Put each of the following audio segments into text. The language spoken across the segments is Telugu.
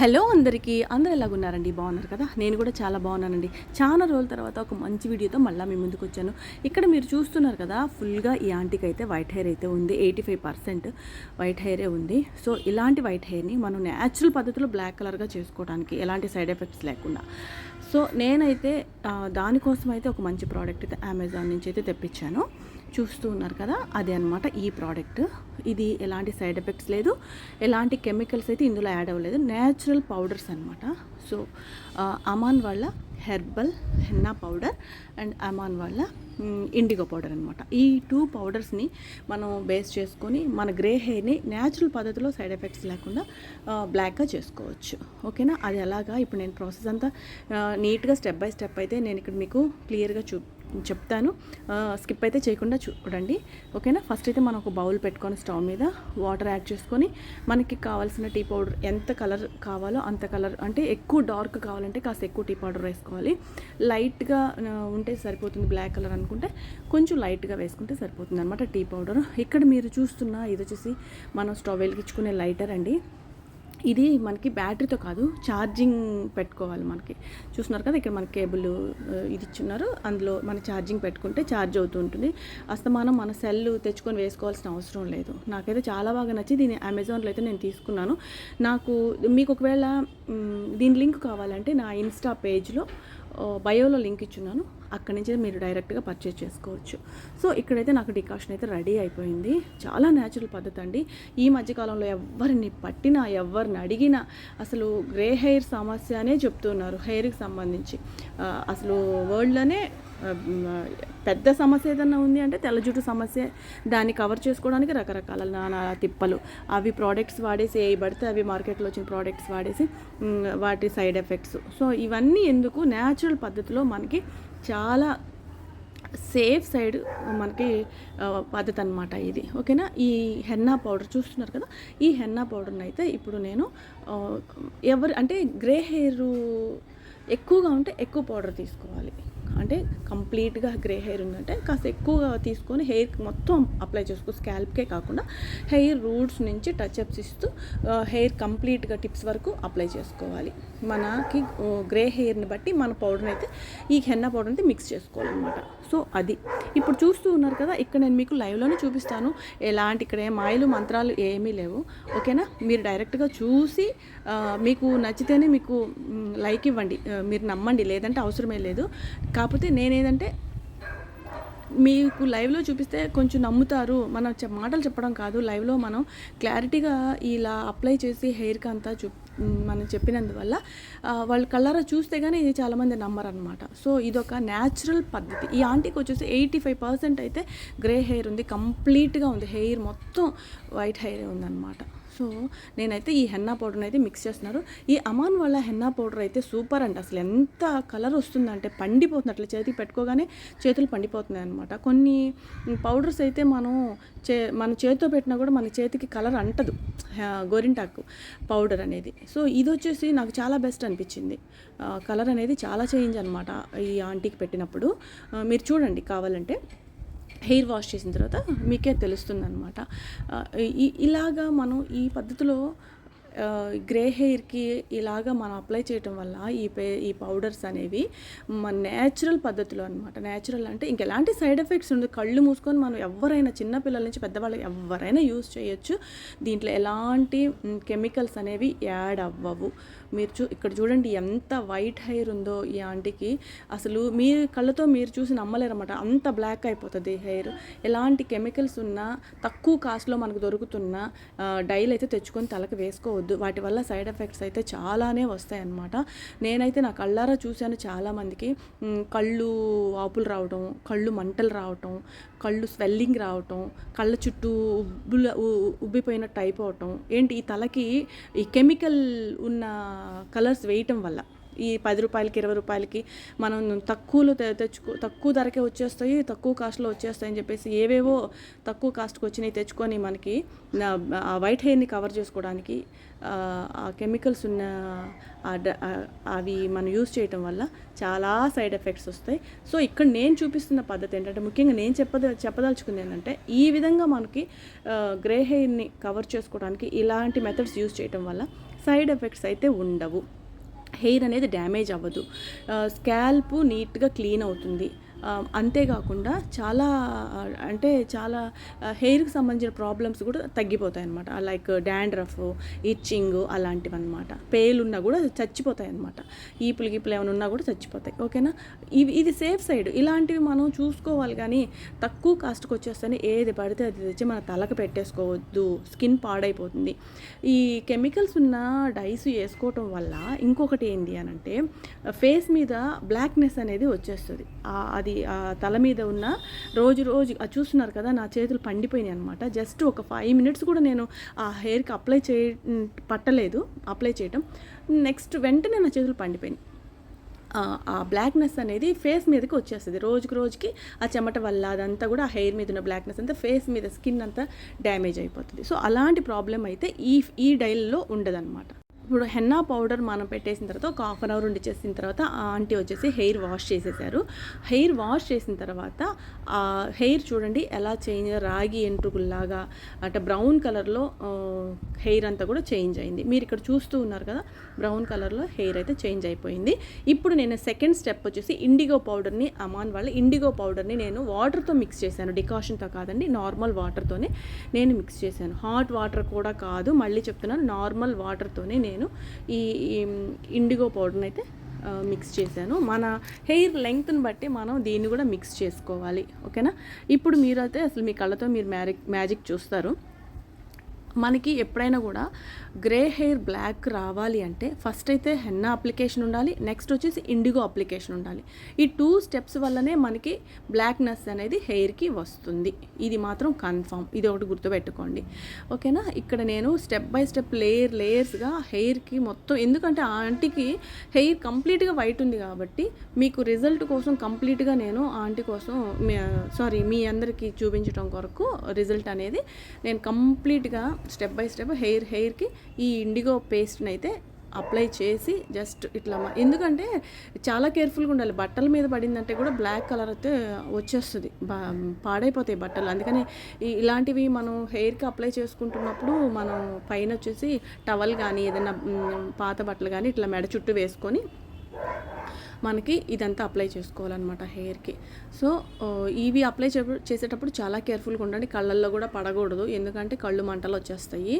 హలో అందరికీ. అందరూ ఎలాగున్నారండి బాగున్నారు కదా? నేను కూడా చాలా బాగున్నానండి. చాలా రోజుల తర్వాత ఒక మంచి వీడియోతో మళ్ళీ మీ ముందుకు వచ్చాను. ఇక్కడ మీరు చూస్తున్నారు కదా ఫుల్గా ఈ ఆంటీకి అయితే వైట్ హెయిర్ అయితే ఉంది. ఎయిటీ ఫైవ్ పర్సెంట్ వైట్ హెయిరే ఉంది. సో ఇలాంటి వైట్ హెయిర్ని మనం న్యాచురల్ పద్ధతిలో బ్లాక్ కలర్గా చేసుకోవడానికి ఎలాంటి సైడ్ ఎఫెక్ట్స్ లేకుండా. సో నేనైతే దానికోసం అయితే ఒక మంచి ప్రోడక్ట్ అయితే అమెజాన్ నుంచి అయితే తెప్పించాను. చూస్తూ ఉన్నారు కదా అదే అనమాట ఈ ప్రోడక్ట్ ఇది ఎలాంటి సైడ్ ఎఫెక్ట్స్ లేదు ఎలాంటి కెమికల్స్ అయితే ఇందులో యాడ్ అవ్వలేదు న్యాచురల్ పౌడర్స్ అనమాట సో అమాన్ వాళ్ళ herbal henna powder and Aman వాళ్ళ ఇండిగో పౌడర్ అనమాట ఈ టూ పౌడర్స్ని మనం బేస్ చేసుకొని మన గ్రే హెయిర్ని న్యాచురల్ పద్ధతిలో సైడ్ ఎఫెక్ట్స్ లేకుండా బ్లాక్గా చేసుకోవచ్చు. ఓకేనా అది ఎలాగా ఇప్పుడు నేను ప్రాసెస్ అంతా నీట్గా స్టెప్ బై స్టెప్ అయితే నేను ఇక్కడ మీకు క్లియర్గా చూ చెప్తాను. స్కిప్ అయితే చేయకుండా చూడండి. ఓకేనా? ఫస్ట్ అయితే మనం ఒక బౌల్ పెట్టుకొని స్టవ్ మీద వాటర్ యాడ్ చేసుకొని మనకి కావాల్సిన టీ పౌడర్ ఎంత కలర్ కావాలో అంత కలర్ అంటే ఎక్కువ డార్క్ కావాలంటే కాస్త ఎక్కువ టీ పౌడర్ వేసుకోవాలి. లైట్గా ఉంటే సరిపోతుంది బ్లాక్ కలర్ అనుకుంటే కొంచెం లైట్గా వేసుకుంటే సరిపోతుంది అనమాట టీ పౌడర్. ఇక్కడ మీరు చూస్తున్న ఇది వచ్చేసి మనం స్టవ్ వెలిగించుకునే లైటర్ అండి. ఇది మనకి బ్యాటరీతో కాదు ఛార్జింగ్ పెట్టుకోవాలి మనకి. చూస్తున్నారు కదా ఇక్కడ మన కేబుల్ ఇది ఇచ్చున్నారు. అందులో మన ఛార్జింగ్ పెట్టుకుంటే ఛార్జ్ అవుతూ ఉంటుంది. అస్తమానం మన సెల్ తెచ్చుకొని వేసుకోవాల్సిన అవసరం లేదు. నాకైతే చాలా బాగా నచ్చి దీన్ని అమెజాన్లో అయితే నేను తీసుకున్నాను. నాకు మీకు ఒకవేళ దీని లింక్ కావాలంటే నా ఇన్స్టా పేజ్లో బయోలో లింక్ ఇచ్చున్నాను. అక్కడి నుంచి మీరు డైరెక్ట్గా పర్చేజ్ చేసుకోవచ్చు. సో ఇక్కడైతే నాకు డికాషన్ అయితే రెడీ అయిపోయింది. చాలా న్యాచురల్ పద్ధతి అండి. ఈ మధ్యకాలంలో ఎవరిని పట్టినా ఎవరిని అడిగినా అసలు గ్రే హెయిర్ సమస్య అనే చెప్తున్నారు. హెయిర్కి సంబంధించి. అసలు వరల్డ్లోనే పెద్ద సమస్య ఏదన్నా ఉంది అంటే తెల్ల జుట్టు సమస్య దాన్ని కవర్ చేసుకోవడానికి రకరకాల నానా తిప్పలు. అవి ప్రోడక్ట్స్ వాడేసి ఏ పడితే అవి మార్కెట్లో వచ్చిన ప్రోడక్ట్స్ వాడేసి వాటి సైడ్ ఎఫెక్ట్స్. సో ఇవన్నీ ఎందుకు? న్యాచురల్ పద్ధతిలో మనకి చాలా సేఫ్ సైడ్ మనకి పద్ధతి అనమాట ఇది. ఓకేనా? ఈ హెన్నా పౌడర్ చూస్తున్నారు కదా? ఈ హెన్నా పౌడర్ని అయితే ఇప్పుడు నేను ఎవరు అంటే గ్రే హెయిర్ ఎక్కువగా ఉంటే ఎక్కువ పౌడర్ తీసుకోవాలి. అంటే కంప్లీట్గా గ్రే హెయిర్ ఉందంటే కాస్త ఎక్కువగా తీసుకొని హెయిర్కి మొత్తం అప్లై చేసుకో స్కాల్ప్కే కాకుండా హెయిర్ రూట్స్ నుంచి టచ్అప్స్ ఇస్తూ హెయిర్ కంప్లీట్గా టిప్స్ వరకు అప్లై చేసుకోవాలి. మనకి గ్రే హెయిర్ని బట్టి మన పౌడర్ని అయితే ఈ హెన్న పౌడర్ అయితే మిక్స్ చేసుకోవాలన్నమాట. సో అది. ఇప్పుడు చూస్తూ ఉన్నారు కదా ఇక్కడ నేను మీకు లైవ్లోనే చూపిస్తాను. ఎలాంటి ఇక్కడ ఏం మాయలు మంత్రాలు ఏమీ లేవు. ఓకేనా? మీరు డైరెక్ట్గా చూసి మీకు నచ్చితేనే మీకు లైక్ ఇవ్వండి. మీరు నమ్మండి. లేదంటే అవసరమే లేదు. కాకపోతే నేనేదంటే మీకు లైవ్లో చూపిస్తే కొంచెం నమ్ముతారు. మనం మాటలు చెప్పడం కాదు. లైవ్లో మనం క్లారిటీగా ఇలా అప్లై చేసి హెయిర్కి అంతా చూ మనం చెప్పినందువల్ల వాళ్ళు కళ్ళారా చూస్తే కానీ ఇది చాలామంది నమ్మరు అనమాట సో ఇదొక న్యాచురల్ పద్ధతి. ఈ ఆంటీకి వచ్చేసి ఎయిటీ ఫైవ్ పర్సెంట్ అయితే గ్రే హెయిర్ ఉంది. కంప్లీట్గా ఉంది. హెయిర్ మొత్తం వైట్ హెయిర్ ఉందన్నమాట. సో నేనైతే ఈ హెన్నా పౌడర్ని అయితే మిక్స్ చేస్తున్నారు. ఈ అమాన్ వాళ్ళ హెన్నా పౌడర్ అయితే సూపర్ అండి. అసలు ఎంత కలర్ వస్తుందంటే పండిపోతుంది. అట్లా చేతికి పెట్టుకోగానే చేతులు పండిపోతున్నాయి అనమాట కొన్ని పౌడర్స్ అయితే మనం చే మన చేతితో పెట్టినా కూడా మన చేతికి కలర్ అంటదు. గోరింటాకు పౌడర్ అనేది. సో ఇది వచ్చేసి నాకు చాలా బెస్ట్ అనిపించింది. కలర్ అనేది చాలా చేంజ్ అనమాట ఈ ఆంటీకి పెట్టినప్పుడు. మీరు చూడండి కావాలంటే. హెయిర్ వాష్ చేసిన తర్వాత మీకే తెలుస్తుంది అనమాట ఇలాగా మనం ఈ పద్ధతిలో గ్రే హెయిర్కి ఇలాగా మనం అప్లై చేయటం వల్ల ఈ పే ఈ పౌడర్స్ అనేవి మన న్యాచురల్ పద్ధతిలో అనమాట న్యాచురల్ అంటే ఇంకెలాంటి సైడ్ ఎఫెక్ట్స్ ఉండదు కళ్ళు మూసుకొని మనం ఎవరైనా చిన్నపిల్లల నుంచి పెద్దవాళ్ళకి ఎవరైనా యూస్ చేయొచ్చు. దీంట్లో ఎలాంటి కెమికల్స్ అనేవి యాడ్ అవ్వవు. మీరు చూ ఇక్కడ చూడండి ఎంత వైట్ హెయిర్ ఉందో ఈ ఆంటీకి. అసలు మీ కళ్ళతో మీరు చూసి నమ్మలేరన్నమాట. అంత బ్లాక్ అయిపోతుంది హెయిర్ ఎలాంటి కెమికల్స్ ఉన్నా తక్కువ కాస్ట్లో మనకు దొరుకుతున్న డైల్ అయితే తెచ్చుకొని తలకు వేసుకోవద్దు. వాటి వల్ల సైడ్ ఎఫెక్ట్స్ అయితే చాలానే వస్తాయి అన్నమాట నేనైతే నా కళ్ళారా చూశాను చాలామందికి. కళ్ళు వాపులు రావటం కళ్ళు మంటలు రావటం కళ్ళు స్వెల్లింగ్ రావటం కళ్ళ చుట్టూ ఉబ్బుల ఉ- ఉబ్బిపోయినట్టు అయిపోవటం ఏంటి? ఈ తలకి ఈ కెమికల్ ఉన్న కలర్స్ వేయటం వల్ల. ఈ పది రూపాయలకి ఇరవై రూపాయలకి మనం తక్కువలో తె- తెచ్చుకో తక్కువ ధరకే వచ్చేస్తాయి తక్కువ కాస్ట్లో వచ్చేస్తాయి అని చెప్పేసి ఏవేవో తక్కువ కాస్ట్కి వచ్చినాయి తెచ్చుకొని మనకి ఆ వైట్ హెయిర్ని కవర్ చేసుకోవడానికి ఆ, కెమికల్స్ ఉన్న అవి మనం యూస్ చేయటం వల్ల చాలా సైడ్ ఎఫెక్ట్స్ వస్తాయి. సో ఇక్కడ నేను చూపిస్తున్న పద్ధతి ఏంటంటే ముఖ్యంగా నేను చెప్పద చెప్పదలుచుకుంది ఏంటంటే ఈ విధంగా మనకి గ్రే హెయిర్ని కవర్ చేసుకోవడానికి ఇలాంటి మెథడ్స్ యూజ్ చేయటం వల్ల సైడ్ ఎఫెక్ట్స్ అయితే ఉండవు. హెయిర్ అనేది డ్యామేజ్ అవ్వదు. స్కాల్ప్ నీట్గా క్లీన్ అవుతుంది. అంతేకాకుండా చాలా అంటే చాలా హెయిర్కి సంబంధించిన ప్రాబ్లమ్స్ కూడా తగ్గిపోతాయి అనమాట లైక్ డాండ్రఫ్ ఇచ్చింగ్ అలాంటివి అనమాట పేలున్నా కూడా చచ్చిపోతాయి అనమాట ఈపులు గీపులు ఏమైనా ఉన్నా కూడా చచ్చిపోతాయి. ఓకేనా? ఇవి ఇది సేఫ్ సైడ్ ఇలాంటివి మనం చూసుకోవాలి కానీ తక్కువ కాస్ట్కి వచ్చేస్తేనే ఏది పడితే అది తెచ్చి మన తలకు పెట్టేసుకోవద్దు. స్కిన్ పాడైపోతుంది. ఈ కెమికల్స్ ఉన్న డైస్ వేసుకోవటం వల్ల ఇంకొకటి ఏంటి అని అంటే ఫేస్ మీద బ్లాక్నెస్ అనేది వచ్చేస్తుంది. అది అది ఆ తల మీద ఉన్న రోజు రోజు చూస్తున్నారు కదా నా చేతులు పండిపోయినాయి అనమాట జస్ట్ ఒక ఫైవ్ మినిట్స్ కూడా నేను ఆ హెయిర్కి అప్లై చేయ పట్టలేదు అప్లై చేయటం. నెక్స్ట్ వెంటనే నా చేతులు పండిపోయినాయి. ఆ- ఆ బ్లాక్నెస్ అనేది ఫేస్ మీదకి వచ్చేస్తుంది. రోజుకి రోజుకి ఆ చెమట వల్ల అదంతా కూడా ఆ హెయిర్ మీద ఉన్న బ్లాక్నెస్ అంతా ఫేస్ మీద స్కిన్ అంతా డ్యామేజ్ అయిపోతుంది. సో అలాంటి ప్రాబ్లం అయితే ఈ ఈ డైల్లో ఉండదన్నమాట. ఇప్పుడు హెన్నా పౌడర్ మనం పెట్టేసిన తర్వాత ఒక హాఫ్ అన్ అవర్ ఉండి చేసిన తర్వాత ఆ ఆంటీ వచ్చేసి హెయిర్ వాష్ చేసేసారు. హెయిర్ వాష్ చేసిన తర్వాత ఆ హెయిర్ చూడండి ఎలా చేంజ్ రాగి ఎంట్రుకుల్లాగా అంటే బ్రౌన్ కలర్లో హెయిర్ అంతా కూడా చేంజ్ అయింది. మీరు ఇక్కడ చూస్తూ ఉన్నారు కదా బ్రౌన్ కలర్లో హెయిర్ అయితే చేంజ్ అయిపోయింది. ఇప్పుడు నేను సెకండ్ స్టెప్ వచ్చేసి ఇండిగో పౌడర్ని అమాన్ వాళ్ళ ఇండిగో పౌడర్ని నేను వాటర్తో మిక్స్ చేశాను. డికాషన్తో కాదండి నార్మల్ వాటర్తోనే నేను మిక్స్ చేశాను. హాట్ వాటర్ కూడా కాదు మళ్ళీ చెప్తున్నాను నార్మల్ వాటర్తోనే నేను ఈ ఈ ఇండిగో పౌడర్ని అయితే మిక్స్ చేశాను. మన హెయిర్ లెంగ్త్ని బట్టి మనం దీన్ని కూడా మిక్స్ చేసుకోవాలి. ఓకేనా? ఇప్పుడు మీరు అయితే అసలు మీ కళ్ళతో మీరు మ్యాజిక్ మ్యాజిక్ చూస్తారు. మనకి ఎప్పుడైనా కూడా గ్రే హెయిర్ బ్లాక్ రావాలి అంటే ఫస్ట్ అయితే హెన్నా అప్లికేషన్ ఉండాలి నెక్స్ట్ వచ్చేసి ఇండిగో అప్లికేషన్ ఉండాలి. ఈ టూ స్టెప్స్ వల్లనే మనకి బ్లాక్నెస్ అనేది హెయిర్కి వస్తుంది. ఇది మాత్రం కన్ఫామ్ ఇది ఒకటి గుర్తుపెట్టుకోండి. ఓకేనా ఇక్కడ నేను స్టెప్ బై స్టెప్ లేయర్ లేయర్స్గా హెయిర్కి మొత్తం ఎందుకంటే ఆ ఆంటీకి హెయిర్ కంప్లీట్గా వైట్ ఉంది కాబట్టి మీకు రిజల్ట్ కోసం కంప్లీట్గా నేను ఆ ఆంటీ కోసం సారీ మీ అందరికీ చూపించడం కొరకు రిజల్ట్ అనేది నేను కంప్లీట్గా స్టెప్ బై స్టెప్ హెయిర్ హెయిర్కి ఈ ఇండిగో పేస్ట్ని అయితే అప్లై చేసి జస్ట్ ఇట్లా ఎందుకంటే చాలా కేర్ఫుల్గా ఉండాలి. బట్టల మీద పడిందంటే కూడా బ్లాక్ కలర్ అయితే వచ్చేస్తుంది. బా పాడైపోతాయి బట్టలు. అందుకని ఇలాంటివి మనం హెయిర్కి అప్లై చేసుకుంటున్నప్పుడు మనం పైన వచ్చేసి టవల్ కానీ ఏదైనా పాత బట్టలు కానీ ఇట్లా మెడ చుట్టూ వేసుకొని మనకి ఇదంతా అప్లై చేసుకోవాలన్నమాట హెయిర్కి. సో ఇవి అప్లై చేసేటప్పుడు చాలా కేర్ఫుల్గా ఉండండి. కళ్ళల్లో కూడా పడకూడదు. ఎందుకంటే కళ్ళు మంటలు వచ్చేస్తాయి.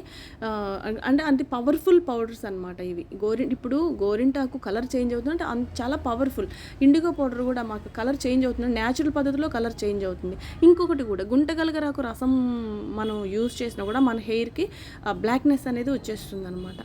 అంటే అంత పవర్ఫుల్ పౌడర్స్ అనమాట ఇవి. గోరి ఇప్పుడు గోరింటాకు కలర్ చేంజ్ అవుతుంది అంటే అంత చాలా పవర్ఫుల్. ఇండిగో పౌడర్ కూడా మాకు కలర్ చేంజ్ అవుతుంది. న్యాచురల్ పద్ధతిలో కలర్ చేంజ్ అవుతుంది. ఇంకొకటి కూడా గుంటగలగరాకు రసం మనం యూజ్ చేసినా కూడా మన హెయిర్కి బ్లాక్నెస్ అనేది వచ్చేస్తుంది అనమాట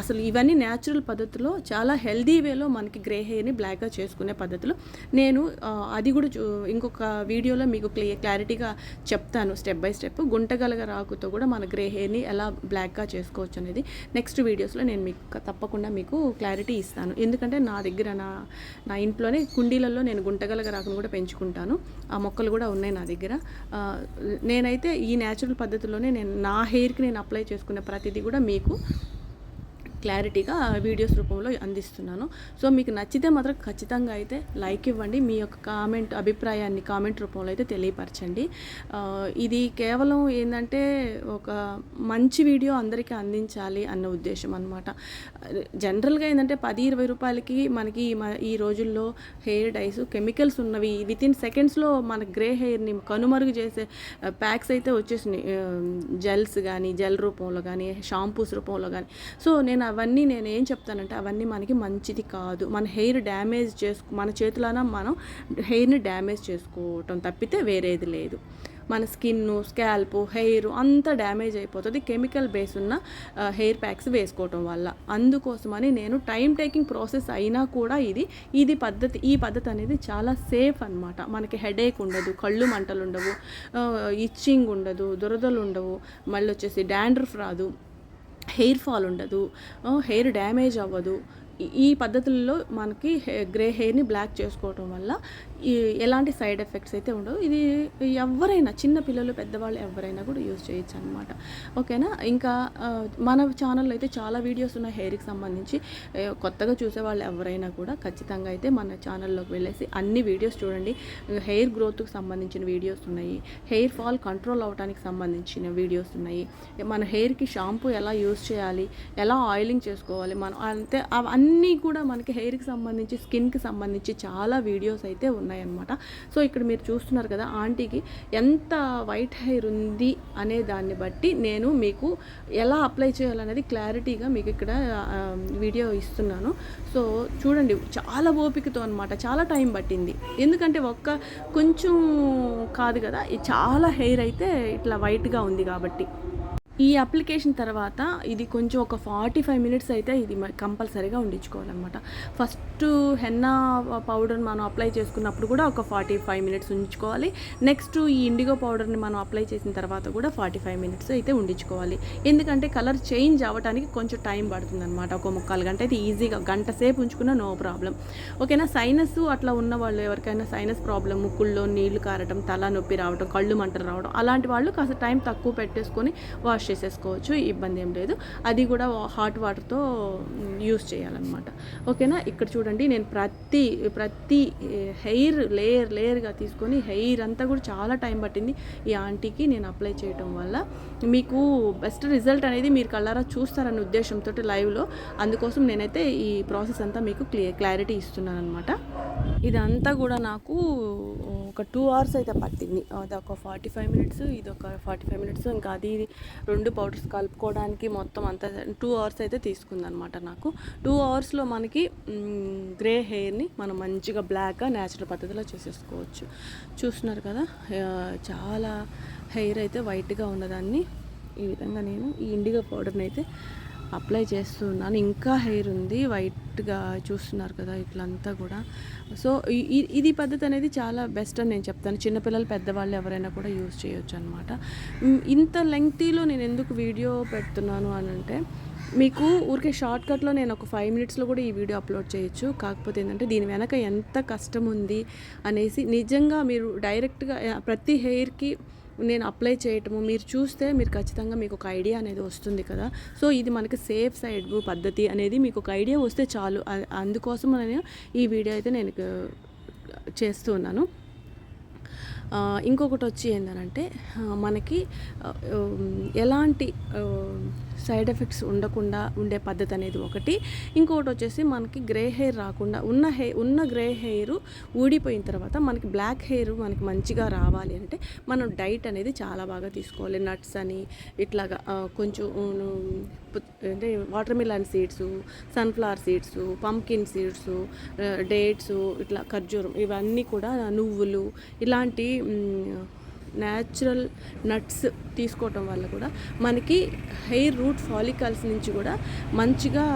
అసలు ఇవన్నీ న్యాచురల్ పద్ధతిలో చాలా హెల్దీ వేలో మనకి గ్రే హెయిర్ని బ్లాక్గా చేసుకునే పద్ధతులు. నేను అది కూడా చూ- ఇంకొక వీడియోలో మీకు క్లియర్ క్లారిటీగా చెప్తాను స్టెప్ బై స్టెప్. గుంటగలగ రాకుతో కూడా మన గ్రే హెయిర్ని ఎలా బ్లాక్గా చేసుకోవచ్చు అనేది నెక్స్ట్ వీడియోస్లో నేను మీకు తప్పకుండా మీకు క్లారిటీ ఇస్తాను. ఎందుకంటే నా దగ్గర నా నా ఇంట్లోనే కుండీలలో నేను గుంటగలగ రాకును కూడా పెంచుకుంటాను. ఆ మొక్కలు కూడా ఉన్నాయి నా దగ్గర. నేనైతే ఈ న్యాచురల్ పద్ధతిలోనే నేను నా హెయిర్కి నేను అప్లై చేసుకునే ప్రతిదీ కూడా మీకు క్లారిటీగా వీడియోస్ రూపంలో అందిస్తున్నాను. సో మీకు నచ్చితే మాత్రం ఖచ్చితంగా అయితే లైక్ ఇవ్వండి. మీ యొక్క కామెంట్ అభిప్రాయాన్ని కామెంట్ రూపంలో అయితే తెలియపరచండి. ఇది కేవలం ఏంటంటే ఒక మంచి వీడియో అందరికీ అందించాలి అన్న ఉద్దేశం అనమాట జనరల్గా ఏంటంటే పది ఇరవై రూపాయలకి మనకి ఈ మ- ఈ రోజుల్లో హెయిర్ డైస్ కెమికల్స్ ఉన్నవి విత్ ఇన్ సెకండ్స్లో మన గ్రే హెయిర్ని కనుమరుగు చేసే ప్యాక్స్ అయితే వచ్చేసినాయి. జెల్స్ కానీ జెల్ రూపంలో కానీ షాంపూస్ రూపంలో కానీ సో నేను అవన్నీ నేను ఏం చెప్తానంటే అవన్నీ మనకి మంచిది కాదు. మన హెయిర్ డ్యామేజ్ చేసుకు మన చేతులన మనం హెయిర్ని డ్యామేజ్ చేసుకోవటం తప్పితే వేరేది లేదు. మన స్కిన్ స్కాల్ప్ హెయిర్ అంతా డ్యామేజ్ అయిపోతుంది కెమికల్ బేస్ ఉన్న హెయిర్ ప్యాక్స్ వేసుకోవటం వల్ల. అందుకోసమని నేను టైం టేకింగ్ ప్రాసెస్ అయినా కూడా ఇది ఇది పద్ధతి ఈ పద్ధతి అనేది చాలా సేఫ్ అన్నమాట. మనకి హెడేక్ ఉండదు కళ్ళు మంటలు ఉండవు ఇచ్చింగ్ ఉండదు దురదలు ఉండవు. మళ్ళీ వచ్చేసి డాండ్రఫ్ రాదు. హెయిర్ ఫాల్ ఉండదు హెయిర్ డ్యామేజ్ అవ్వదు. ఈ- పద్ధతుల్లో మనకి గ్రే హెయిర్ని బ్లాక్ చేసుకోవటం వల్ల ఎలాంటి సైడ్ ఎఫెక్ట్స్ అయితే ఉండవు. ఇది ఎవరైనా చిన్న పిల్లలు పెద్దవాళ్ళు ఎవరైనా కూడా యూజ్ చేయొచ్చు అనమాట ఓకేనా? ఇంకా మన ఛానల్లో అయితే చాలా వీడియోస్ ఉన్నాయి హెయిర్కి సంబంధించి. కొత్తగా చూసే వాళ్ళు ఎవరైనా కూడా ఖచ్చితంగా అయితే మన ఛానల్లోకి వెళ్ళేసి అన్ని వీడియోస్ చూడండి. హెయిర్ గ్రోత్కి సంబంధించిన వీడియోస్ ఉన్నాయి. హెయిర్ ఫాల్ కంట్రోల్ అవడానికి సంబంధించిన వీడియోస్ ఉన్నాయి. మన హెయిర్కి షాంపూ ఎలా యూస్ చేయాలి? ఎలా ఆయిలింగ్ చేసుకోవాలి? మనం అంతే అవన్నీ కూడా మనకి హెయిర్కి సంబంధించి స్కిన్కి సంబంధించి చాలా వీడియోస్ అయితే ఉన్నాయి. ఉన్నాయన్నమాట. సో ఇక్కడ మీరు చూస్తున్నారు కదా ఆంటీకి ఎంత వైట్ హెయిర్ ఉంది అనే దాన్ని బట్టి నేను మీకు ఎలా అప్లై చేయాలనేది క్లారిటీగా మీకు ఇక్కడ వీడియో ఇస్తున్నాను. సో చూడండి చాలా ఓపికతో అనమాట చాలా టైం పట్టింది. ఎందుకంటే ఒక్క కొంచెం కాదు కదా చాలా హెయిర్ అయితే ఇట్లా వైట్గా ఉంది కాబట్టి. ఈ అప్లికేషన్ తర్వాత ఇది కొంచెం ఒక ఫార్టీ ఫైవ్ మినిట్స్ అయితే ఇది కంపల్సరీగా ఉండించుకోవాలన్నమాట ఫస్ట్ హెన్నా పౌడర్ మనం అప్లై చేసుకున్నప్పుడు కూడా ఒక ఫార్టీ ఫైవ్ మినిట్స్ ఉంచుకోవాలి నెక్స్ట్ ఈ ఇండిగో పౌడర్ని మనం అప్లై చేసిన తర్వాత కూడా ఫార్టీ ఫైవ్ మినిట్స్ అయితే ఉండించుకోవాలి ఎందుకంటే కలర్ చేంజ్ అవ్వడానికి కొంచెం టైం పడుతుంది అనమాట ఒక ముక్కాలు గంట అయితే ఈజీగా గంట సేపు ఉంచుకున్న నో ప్రాబ్లం. ఓకేనా? సైనస్ అట్లా ఉన్న వాళ్ళు ఎవరికైనా సైనస్ ప్రాబ్లం ముక్కుల్లో నీళ్ళు కారటం తల నొప్పి రావడం కళ్ళు మంటలు రావడం అలాంటి వాళ్ళు కాస్త టైం తక్కువ పెట్టేసుకొని వాష్ చేసేసుకోవచ్చు ఇబ్బంది ఏం లేదు. అది కూడా హాట్ వాటర్తో యూస్ చేయాలన్నమాట. ఓకేనా? ఇక్కడ చూడండి నేను ప్రతి ప్రతి హెయిర్ లేయర్ లేయర్గా తీసుకొని హెయిర్ అంతా కూడా చాలా టైం పట్టింది. ఈ ఆంటీకి నేను అప్లై చేయడం వల్ల మీకు బెస్ట్ రిజల్ట్ అనేది మీరు కళ్ళారా చూస్తారన్న ఉద్దేశంతో లైవ్లో. అందుకోసం నేనైతే ఈ ప్రాసెస్ అంతా మీకు క్లియర్ క్లారిటీ ఇస్తున్నాను అనమాట ఇదంతా కూడా నాకు ఒక టూ అవర్స్ అయితే పట్టింది. అది ఒక ఫార్టీ ఫైవ్ మినిట్స్ ఇది ఒక ఫార్టీ ఫైవ్ మినిట్స్ ఇంకా అది రెండు పౌడర్స్ కలుపుకోవడానికి మొత్తం అంతా టూ అవర్స్ అయితే తీసుకుందనమాట నాకు. టూ అవర్స్లో మనకి గ్రే హెయిర్ని మనం మంచిగా బ్లాక్గా న్యాచురల్ పద్ధతిలో చేసేసుకోవచ్చు. చూస్తున్నారు కదా చాలా హెయిర్ అయితే వైట్గా ఉన్నదాన్ని. ఈ విధంగా నేను ఈ ఇండిగో పౌడర్ని అయితే అప్లై చేస్తున్నాను. ఇంకా హెయిర్ ఉంది వైట్గా చూస్తున్నారు కదా ఇట్లంతా కూడా. సో ఇది పద్ధతి అనేది చాలా బెస్ట్ అని నేను చెప్తాను. చిన్నపిల్లలు పెద్దవాళ్ళు ఎవరైనా కూడా యూజ్ చేయొచ్చు అనమాట ఇంత లెంగ్తీలో నేను ఎందుకు వీడియో పెడుతున్నాను అని అంటే మీకు ఊరికే షార్ట్కట్లో నేను ఒక ఫైవ్ మినిట్స్లో కూడా ఈ వీడియో అప్లోడ్ చేయొచ్చు. కాకపోతే ఏంటంటే దీని వెనక ఎంత కష్టం ఉంది అనేసి నిజంగా మీరు డైరెక్ట్గా ప్రతి హెయిర్కి నేను అప్లై చేయటము మీరు చూస్తే మీరు ఖచ్చితంగా మీకు ఒక ఐడియా అనేది వస్తుంది కదా. సో ఇది మనకి సేఫ్ సైడ్ పద్ధతి అనేది మీకు ఒక ఐడియా వస్తే చాలు. అందుకోసం నేను ఈ వీడియో అయితే నేను చేస్తున్నాను చేస్తూ ఉన్నాను. ఇంకొకటి వచ్చి ఏంటంటే మనకి ఎలాంటి సైడ్ ఎఫెక్ట్స్ ఉండకుండా ఉండే పద్ధతి అనేది ఒకటి. ఇంకొకటి వచ్చేసి మనకి గ్రే హెయిర్ రాకుండా ఉన్న హెయిర్ ఉన్న గ్రే హెయిర్ ఊడిపోయిన తర్వాత మనకి బ్లాక్ హెయిర్ మనకి మంచిగా రావాలి అంటే మనం డైట్ అనేది చాలా బాగా తీసుకోవాలి. నట్స్ అని ఇట్లాగా కొంచెం అంటే watermelon seeds sunflower seeds pumpkin seeds dates ఇట్లా ఖర్జూరం ఇవన్నీ కూడా నువ్వులు ఇలాంటి న్యాచురల్ నట్స్ తీసుకోవటం వల్ల కూడా మనకి హెయిర్ రూట్ ఫాలికల్స్ నుంచి కూడా మంచిగా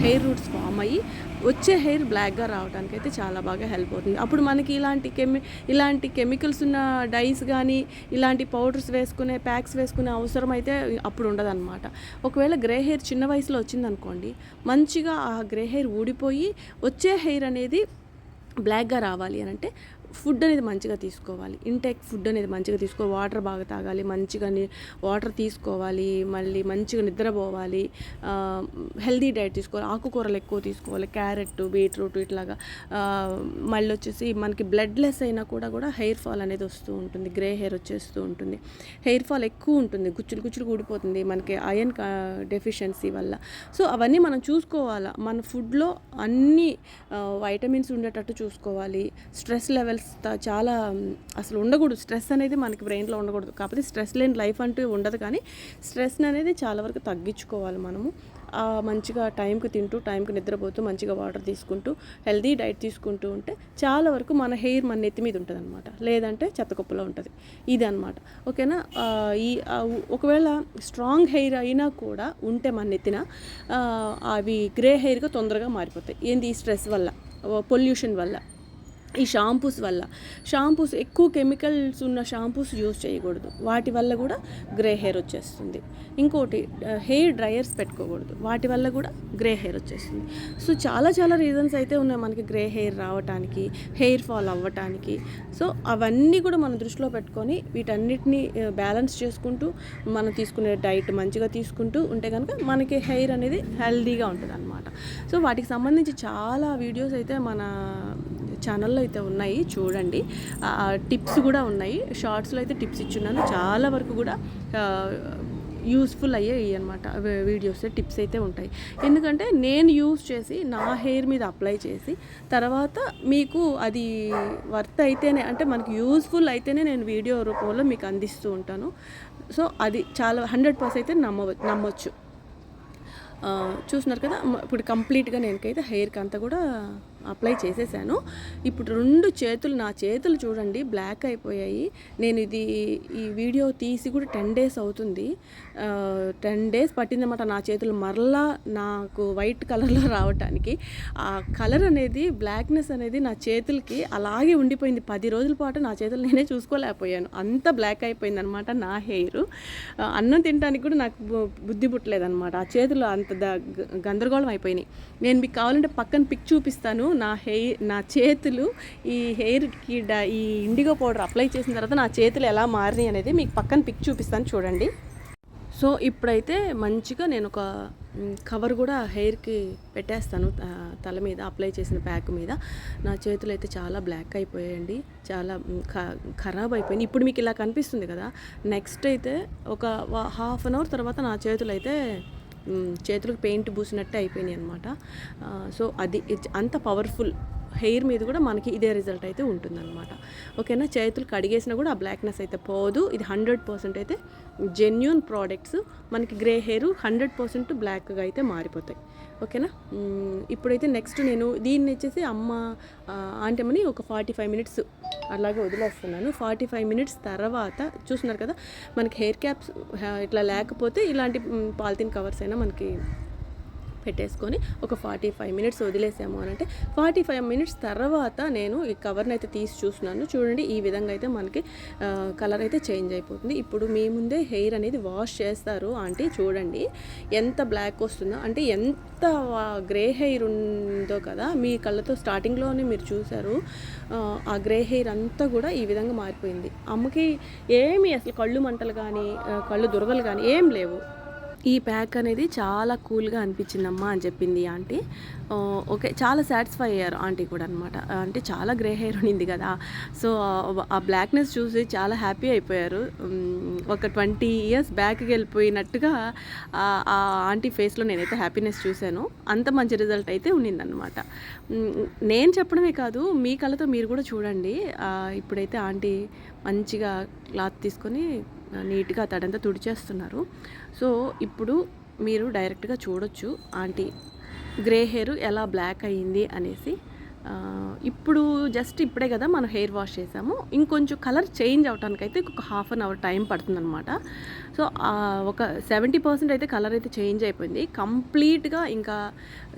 హెయిర్ రూట్స్ ఫామ్ అయ్యి వచ్చే హెయిర్ బ్లాక్గా రావడానికి అయితే చాలా బాగా హెల్ప్ అవుతుంది. అప్పుడు మనకి ఇలాంటి కెమి ఇలాంటి కెమికల్స్ ఉన్న డైస్ కానీ ఇలాంటి పౌడర్స్ వేసుకునే ప్యాక్స్ వేసుకునే అవసరం అయితే అప్పుడు ఉండదన్నమాట. ఒకవేళ గ్రే హెయిర్ చిన్న వయసులో వచ్చిందనుకోండి మంచిగా ఆ గ్రే హెయిర్ ఊడిపోయి వచ్చే హెయిర్ అనేది బ్లాక్గా రావాలి అని అంటే ఫుడ్ అనేది మంచిగా తీసుకోవాలి. ఇంటేక్ ఫుడ్ అనేది మంచిగా తీసుకో వాటర్ బాగా తాగాలి మంచిగా వాటర్ తీసుకోవాలి మళ్ళీ మంచిగా నిద్రపోవాలి హెల్దీ డైట్ తీసుకోవాలి ఆకుకూరలు ఎక్కువ తీసుకోవాలి క్యారెట్ బీట్రూట్ ఇట్లాగా. మళ్ళీ వచ్చేసి మనకి బ్లడ్లెస్ అయినా కూడా కూడా హెయిర్ ఫాల్ అనేది వస్తూ ఉంటుంది గ్రే హెయిర్ వచ్చేస్తూ ఉంటుంది. హెయిర్ ఫాల్ ఎక్కువ ఉంటుంది గుచ్చులు గుచ్చులు ఊడిపోతుంది మనకి అయన్ డెఫిషియన్సీ వల్ల. సో అవన్నీ మనం చూసుకోవాలా. మన ఫుడ్లో అన్ని వైటమిన్స్ ఉండేటట్టు చూసుకోవాలి. స్ట్రెస్ లెవెల్స్ చాలా అసలు ఉండకూడదు. స్ట్రెస్ అనేది మనకి బ్రెయిన్లో ఉండకూడదు. కాకపోతే స్ట్రెస్ లేని లైఫ్ అంటూ ఉండదు కానీ స్ట్రెస్ అనేది చాలా వరకు తగ్గించుకోవాలి మనము. మంచిగా టైంకి తింటూ టైంకి నిద్రపోతూ మంచిగా వాటర్ తీసుకుంటూ హెల్దీ డైట్ తీసుకుంటూ ఉంటే చాలా వరకు మన హెయిర్ మన నెత్తి మీద ఉంటుంది అనమాట లేదంటే చెత్తకుప్పలో ఉంటుంది. ఇది అనమాట ఓకేనా ఈ ఒకవేళ స్ట్రాంగ్ హెయిర్ అయినా కూడా ఉంటే మన నెత్తిన అవి గ్రే హెయిర్గా తొందరగా మారిపోతాయి. ఏంది? ఈ స్ట్రెస్ వల్ల పొల్యూషన్ వల్ల. ఈ షాంపూస్ వల్ల. షాంపూస్ ఎక్కువ కెమికల్స్ ఉన్న షాంపూస్ యూజ్ చేయకూడదు. వాటి వల్ల కూడా గ్రే హెయిర్ వచ్చేస్తుంది. ఇంకోటి హెయిర్ డ్రయర్స్ పెట్టుకోకూడదు. వాటి వల్ల కూడా గ్రే హెయిర్ వచ్చేస్తుంది. సో చాలా చాలా రీజన్స్ అయితే ఉన్నాయి మనకి గ్రే హెయిర్ రావటానికి హెయిర్ ఫాల్ అవ్వటానికి. సో అవన్నీ కూడా మనం దృష్టిలో పెట్టుకొని వీటన్నిటిని బ్యాలెన్స్ చేసుకుంటూ మనం తీసుకునే డైట్ మంచిగా తీసుకుంటూ ఉంటే కనుక మనకి హెయిర్ అనేది హెల్దీగా ఉంటుంది అనమాట సో వాటికి సంబంధించి చాలా వీడియోస్ అయితే మన ఛానల్లో అయితే ఉన్నాయి చూడండి. టిప్స్ కూడా ఉన్నాయి. షార్ట్స్లో అయితే టిప్స్ ఇచ్చున్నాను. చాలా వరకు కూడా యూస్ఫుల్ అయ్యాయి అనమాట వీడియోస్ టిప్స్ అయితే ఉంటాయి. ఎందుకంటే నేను యూస్ చేసి నా హెయిర్ మీద అప్లై చేసి తర్వాత మీకు అది వర్త్ అయితేనే అంటే మనకి యూస్ఫుల్ అయితేనే నేను వీడియో రూపంలో మీకు అందిస్తూ ఉంటాను. సో అది చాలా హండ్రెడ్ పర్సెంట్ అయితే నమ్మ నమ్మొచ్చు. చూసినారు చూస్తున్నారు కదా ఇప్పుడు కంప్లీట్గా నేనకైతే హెయిర్కి అంతా కూడా అప్లై చేసేసాను. ఇప్పుడు రెండు చేతులు నా చేతులు చూడండి బ్లాక్ అయిపోయాయి. నేను ఇది ఈ వీడియో తీసి కూడా టెన్ డేస్ అవుతుంది. టెన్ డేస్ పట్టిందన్నమాట నా చేతులు మరలా నాకు వైట్ కలర్లో రావటానికి. ఆ కలర్ అనేది బ్లాక్నెస్ అనేది నా చేతులకి అలాగే ఉండిపోయింది. పది రోజుల పాటు నా చేతులు నేనే చూసుకోలేకపోయాను. అంత బ్లాక్ అయిపోయింది అనమాట నా హెయిర్. అన్నం తినడానికి కూడా నాకు బు- బుద్ధి పుట్టలేదన్నమాట ఆ చేతులు అంత ద- గ- గందరగోళం అయిపోయినాయి. నేను మీకు కావాలంటే పక్కన పిక్ చూపిస్తాను. నా హెయిర్ నా చేతులు ఈ హెయిర్కి డ ఈ ఇండిగో పౌడర్ అప్లై చేసిన తర్వాత నా చేతులు ఎలా మారినాయి అనేది మీకు పక్కన పిక్ చూపిస్తాను చూడండి. సో ఇప్పుడైతే మంచిగా నేను ఒక కవర్ కూడా హెయిర్కి పెట్టేస్తాను తల మీద అప్లై చేసిన ప్యాక్ మీద. నా చేతులు అయితే చాలా బ్లాక్ అయిపోయాయండి చాలా ఖ- ఖరాబ్ అయిపోయింది ఇప్పుడు మీకు ఇలా కనిపిస్తుంది కదా నెక్స్ట్ అయితే ఒక హాఫ్ అన్ అవర్ తర్వాత నా చేతులు అయితే చేతులకు పెయింట్ పూసినట్టే అయిపోయినాయి అనమాట సో అది ఇచ్- అంత పవర్ఫుల్ హెయిర్ మీద కూడా మనకి ఇదే రిజల్ట్ అయితే ఉంటుందన్నమాట. ఓకేనా? చేతులు కడిగేసినా కూడా ఆ బ్లాక్నెస్ అయితే పోదు. ఇది హండ్రెడ్ పర్సెంట్ అయితే జెన్యున్ ప్రోడక్ట్స్ మనకి గ్రే హెయిర్ హండ్రెడ్ పర్సెంట్ బ్లాక్గా అయితే మారిపోతాయి. ఓకేనా? ఇప్పుడైతే నెక్స్ట్ నేను దీన్ని వచ్చేసి అమ్మ ఆంటీ ఒక ఫార్టీ ఫైవ్ మినిట్స్ అలాగే వదిలేస్తున్నాను. ఫార్టీ ఫైవ్ మినిట్స్ తర్వాత చూస్తున్నారు కదా మనకి హెయిర్ క్యాప్స్ ఇట్లా లేకపోతే ఇలాంటి పాలిథిన్ కవర్స్ అయినా మనకి పెట్టేసుకొని ఒక ఫార్టీ ఫైవ్ మినిట్స్ వదిలేసాము అని అంటే ఫార్టీ ఫైవ్ మినిట్స్ తర్వాత నేను ఈ కవర్ని అయితే తీసి చూస్తున్నాను. చూడండి ఈ విధంగా అయితే మనకి కలర్ అయితే చేంజ్ అయిపోతుంది. ఇప్పుడు మీ ముందే హెయిర్ అనేది వాష్ చేస్తారు. ఆంటీ చూడండి ఎంత బ్లాక్ వస్తుందో. అంటే ఎంత గ్రే హెయిర్ ఉందో కదా మీ కళ్ళతో స్టార్టింగ్లోనే మీరు చూసారు ఆ, గ్రే హెయిర్ అంతా కూడా ఈ విధంగా మారిపోయింది. అమ్మకి ఏమి అసలు కళ్ళు మంటలు కానీ కళ్ళు దురదలు కానీ ఏం లేవు. ఈ ప్యాక్ అనేది చాలా కూల్గా అనిపించిందమ్మా అని చెప్పింది ఆంటీ. ఓకే చాలా సాటిస్ఫై అయ్యారు ఆంటీ కూడా అనమాట అంటే చాలా గ్రే హెయిర్ ఉండింది కదా. సో ఆ- బ్లాక్నెస్ చూసి చాలా హ్యాపీ అయిపోయారు. ఒక ట్వంటీ ఇయర్స్ బ్యాక్కి వెళ్ళిపోయినట్టుగా ఆ ఆంటీ ఫేస్లో నేనైతే హ్యాపీనెస్ చూశాను. అంత మంచి రిజల్ట్ అయితే ఉండిందనమాట నేను చెప్పడమే కాదు మీ కళతో మీరు కూడా చూడండి. ఇప్పుడైతే ఆంటీ మంచిగా క్లాత్ తీసుకొని నీట్గా తడంతా తుడిచేస్తున్నారు. సో ఇప్పుడు మీరు డైరెక్ట్గా చూడొచ్చు ఆంటీ గ్రే హెయిర్ ఎలా బ్లాక్ అయ్యింది అనేసి. ఇప్పుడు జస్ట్ ఇప్పుడే కదా మనం హెయిర్ వాష్ చేసాము. ఇంకొంచెం కలర్ చేంజ్ అవడానికైతే ఒక హాఫ్ అన్ అవర్ టైం పడుతుందన్నమాట. సో ఒక సెవెంటీ పర్సెంట్ అయితే కలర్ అయితే చేంజ్ అయిపోయింది. కంప్లీట్గా ఇంకా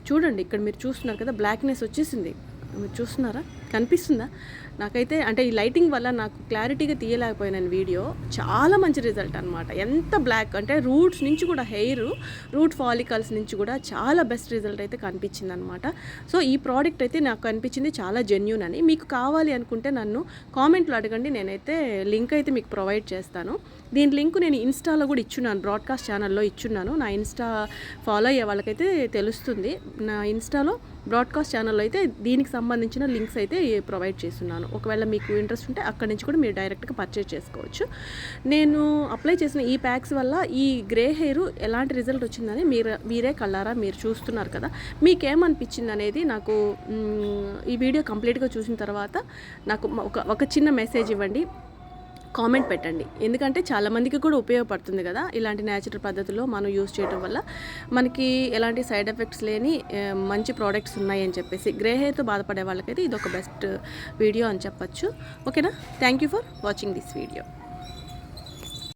చూడండి ఇక్కడ మీరు చూస్తున్నారు కదా బ్లాక్నెస్ వచ్చేసింది. మీరు చూస్తున్నారా? కనిపిస్తుందా? నాకైతే అంటే ఈ లైటింగ్ వల్ల నాకు క్లారిటీగా తీయలేకపోయినాను వీడియో. చాలా మంచి రిజల్ట్ అనమాట ఎంత బ్లాక్ అంటే రూట్స్ నుంచి కూడా హెయిర్ రూట్ ఫాలికల్స్ నుంచి కూడా చాలా బెస్ట్ రిజల్ట్ అయితే కనిపించింది అనమాట సో ఈ ప్రోడక్ట్ అయితే నాకు కనిపించింది చాలా జెన్యున్ అని. మీకు కావాలి అనుకుంటే నన్ను కామెంట్లో అడగండి. నేనైతే లింక్ అయితే మీకు ప్రొవైడ్ చేస్తాను. దీని లింక్ నేను ఇన్స్టాలో కూడా ఇచ్చున్నాను. బ్రాడ్కాస్ట్ ఛానల్లో ఇచ్చున్నాను. నా ఇన్స్టా ఫాలో అయ్యే వాళ్ళకైతే తెలుస్తుంది. నా ఇన్స్టాలో బ్రాడ్కాస్ట్ ఛానల్లో అయితే దీనికి సంబంధించిన లింక్స్ అయితే ప్రొవైడ్ చేస్తున్నాను. ఒకవేళ మీకు ఇంట్రెస్ట్ ఉంటే అక్కడి నుంచి కూడా మీరు డైరెక్ట్గా పర్చేజ్ చేసుకోవచ్చు. నేను అప్లై చేసిన ఈ ప్యాక్స్ వల్ల ఈ గ్రే హెయిర్ ఎలాంటి రిజల్ట్ వచ్చిందని మీరు మీరే కళ్ళారా మీరు చూస్తున్నారు కదా. మీకేమనిపించింది అనేది నాకు ఈ వీడియో కంప్లీట్గా చూసిన తర్వాత నాకు ఒక ఒక చిన్న మెసేజ్ ఇవ్వండి. కామెంట్ పెట్టండి. ఎందుకంటే చాలామందికి కూడా ఉపయోగపడుతుంది కదా ఇలాంటి న్యాచురల్ పద్ధతిలో మనం యూస్ చేయడం వల్ల. మనకి ఎలాంటి సైడ్ ఎఫెక్ట్స్ లేని మంచి ప్రోడక్ట్స్ ఉన్నాయి అని చెప్పేసి. గ్రే హెయిర్తో బాధపడే వాళ్ళకైతే ఇది ఒక బెస్ట్ వీడియో అని చెప్పొచ్చు. ఓకేనా thank you for watching this video